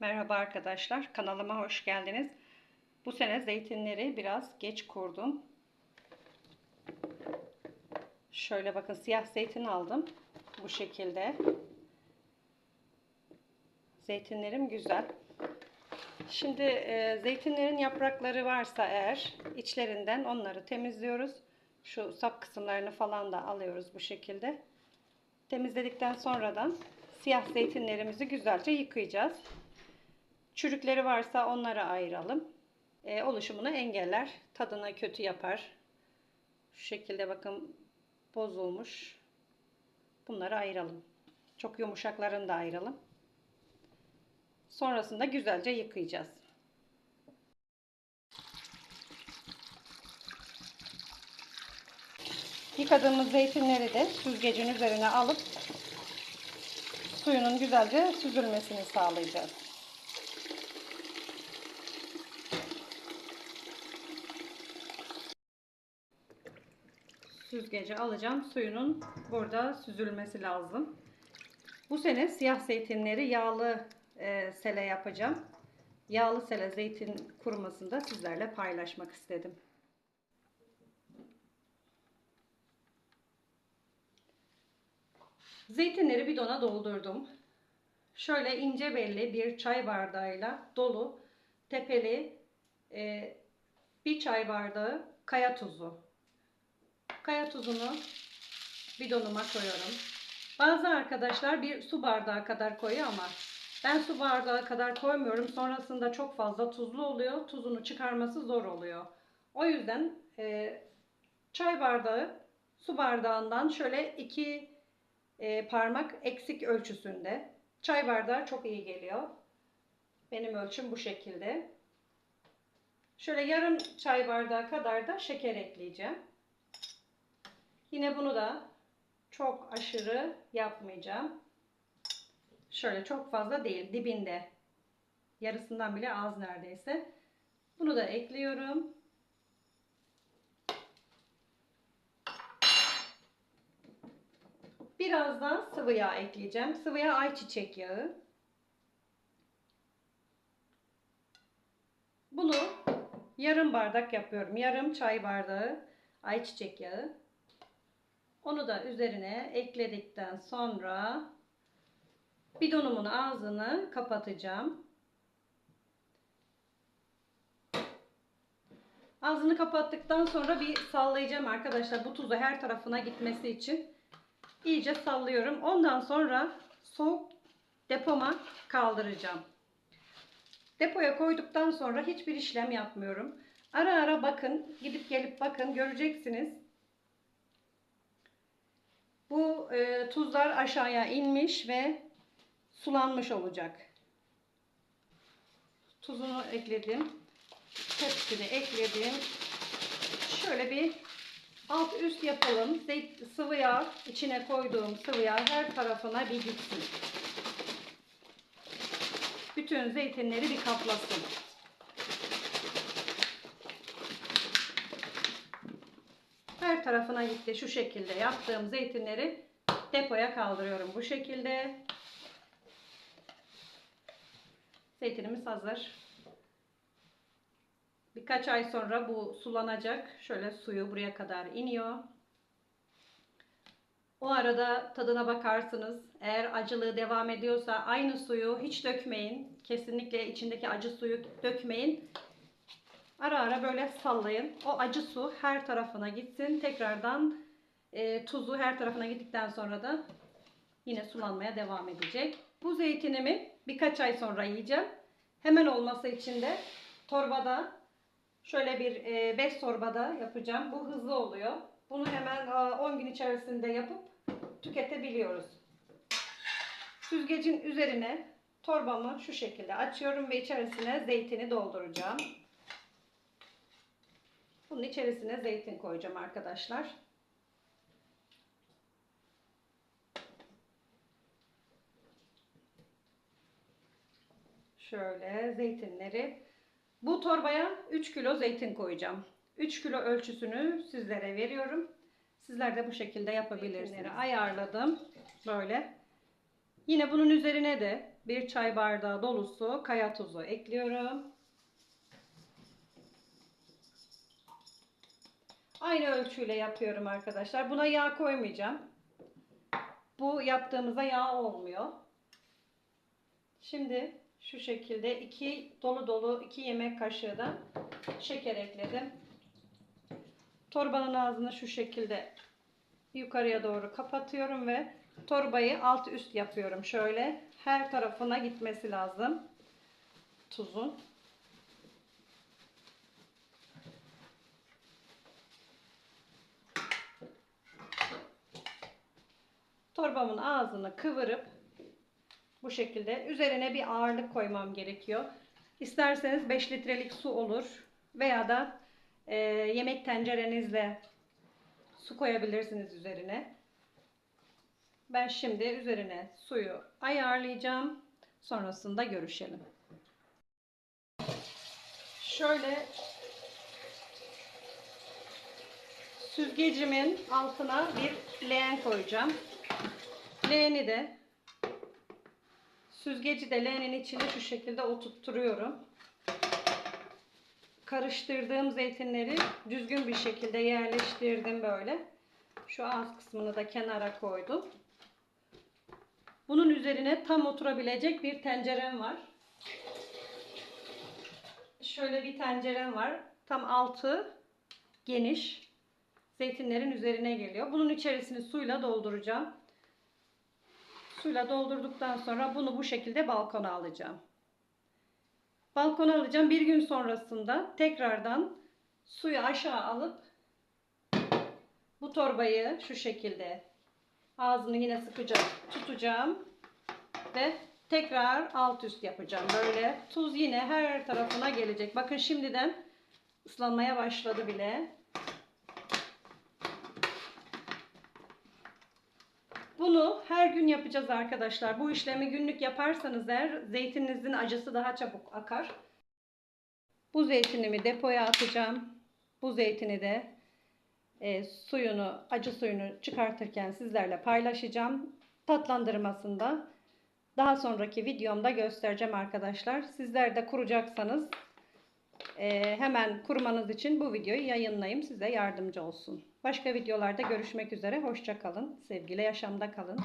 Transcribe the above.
Merhaba arkadaşlar, kanalıma hoş geldiniz. Bu sene zeytinleri biraz geç kurdum. Şöyle bakın siyah zeytin aldım. Bu şekilde. Zeytinlerim güzel. Şimdi e, zeytinlerin yaprakları varsa eğer içlerinden onları temizliyoruz. Şu sap kısımlarını falan da alıyoruz bu şekilde. Temizledikten sonradan siyah zeytinlerimizi güzelce yıkayacağız. Çürükleri varsa onları ayıralım. E, oluşumunu engeller. Tadını kötü yapar. Şu şekilde bakın bozulmuş. Bunları ayıralım. Çok yumuşaklarını da ayıralım. Sonrasında güzelce yıkayacağız. Yıkadığımız zeytinleri de süzgecin üzerine alıp suyunun güzelce süzülmesini sağlayacağız. Süzgeci alacağım. Suyunun burada süzülmesi lazım. Bu sene siyah zeytinleri yağlı e, sele yapacağım. Yağlı sele zeytin kurumasını da sizlerle paylaşmak istedim. Zeytinleri bidona doldurdum. Şöyle ince belli bir çay bardağıyla dolu tepeli e, bir çay bardağı kaya tuzu. Kaya tuzunu bidonuma koyuyorum. Bazı arkadaşlar bir su bardağı kadar koyuyor ama ben su bardağı kadar koymuyorum. Sonrasında çok fazla tuzlu oluyor. Tuzunu çıkarması zor oluyor. O yüzden e, çay bardağı su bardağından şöyle iki e, parmak eksik ölçüsünde. Çay bardağı çok iyi geliyor. Benim ölçüm bu şekilde. Şöyle yarım çay bardağı kadar da şeker ekleyeceğim. Yine bunu da çok aşırı yapmayacağım. Şöyle çok fazla değil dibinde. Yarısından bile az neredeyse. Bunu da ekliyorum. Biraz da sıvı yağ ekleyeceğim. Sıvı yağ ayçiçek yağı. Bunu yarım bardak yapıyorum. Yarım çay bardağı ayçiçek yağı. Onu da üzerine ekledikten sonra bidonumun ağzını kapatacağım. Ağzını kapattıktan sonra bir sallayacağım arkadaşlar. Bu tuzu her tarafına gitmesi için iyice sallıyorum. Ondan sonra soğuk depoma kaldıracağım. Depoya koyduktan sonra hiçbir işlem yapmıyorum. Ara ara bakın, gidip gelip bakın göreceksiniz. Bu e, tuzlar aşağıya inmiş ve sulanmış olacak. Tuzunu ekledim. Hepsini ekledim. Şöyle bir alt üst yapalım. Zeyt, sıvı yağ içine koyduğum sıvı yağ her tarafına bir gitsin. Bütün zeytinleri bir kaplasın. Her tarafına gitti. Şu şekilde yaptığım zeytinleri depoya kaldırıyorum. Bu şekilde. Zeytinimiz hazır. Birkaç ay sonra bu sulanacak. Şöyle suyu buraya kadar iniyor. O arada tadına bakarsınız. Eğer acılığı devam ediyorsa aynı suyu hiç dökmeyin. Kesinlikle içindeki acı suyu dökmeyin. Ara ara böyle sallayın. O acı su her tarafına gitsin. Tekrardan e, tuzu her tarafına gittikten sonra da yine sulanmaya devam edecek. Bu zeytinimi birkaç ay sonra yiyeceğim. Hemen olması için de torbada şöyle bir 5 e, torbada yapacağım. Bu hızlı oluyor. Bunu hemen 10 gün içerisinde yapıp tüketebiliyoruz. Süzgecin üzerine torbamı şu şekilde açıyorum ve içerisine zeytini dolduracağım. Bunun içerisine zeytin koyacağım arkadaşlar. Şöyle zeytinleri. Bu torbaya 3 kilo zeytin koyacağım. 3 kilo ölçüsünü sizlere veriyorum. Sizler de bu şekilde yapabilirsiniz. Zeytinleri ayarladım. Böyle. Yine bunun üzerine de bir çay bardağı dolusu kaya tuzu ekliyorum. Aynı ölçüyle yapıyorum arkadaşlar. Buna yağ koymayacağım. Bu yaptığımızda yağ olmuyor. Şimdi şu şekilde iki dolu dolu iki yemek kaşığı da şeker ekledim. Torbanın ağzını şu şekilde yukarıya doğru kapatıyorum ve torbayı alt üst yapıyorum. Şöyle her tarafına gitmesi lazım tuzun. Torbamın ağzını kıvırıp bu şekilde üzerine bir ağırlık koymam gerekiyor. İsterseniz 5 litrelik su olur veya da e, yemek tencerenizle su koyabilirsiniz üzerine. Ben şimdi üzerine suyu ayarlayacağım. Sonrasında görüşelim. Şöyle süzgecimin altına bir leğen koyacağım. Leğeni de süzgeci de leğenin içine şu şekilde oturtturuyorum. Karıştırdığım zeytinleri düzgün bir şekilde yerleştirdim böyle. Şu ağız kısmını da kenara koydum. Bunun üzerine tam oturabilecek bir tencerem var. Şöyle bir tencerem var. Tam altı geniş. Zeytinlerin üzerine geliyor. Bunun içerisini suyla dolduracağım. Suyla doldurduktan sonra bunu bu şekilde balkona alacağım. Balkona alacağım. Bir gün sonrasında tekrardan suyu aşağı alıp bu torbayı şu şekilde ağzını yine sıkıca tutacağım ve tekrar alt üst yapacağım. Böyle tuz yine her tarafına gelecek. Bakın şimdiden ıslanmaya başladı bile. Bunu her gün yapacağız arkadaşlar. Bu işlemi günlük yaparsanız eğer zeytininizin acısı daha çabuk akar. Bu zeytinimi depoya atacağım. Bu zeytini de e, suyunu, acı suyunu çıkartırken sizlerle paylaşacağım. Tatlandırmasında daha sonraki videomda göstereceğim arkadaşlar. Sizler de kuracaksanız e, hemen kurmanız için bu videoyu yayınlayayım. Size yardımcı olsun. Başka videolarda görüşmek üzere. Hoşça kalın. Sevgiyle yaşamda kalın.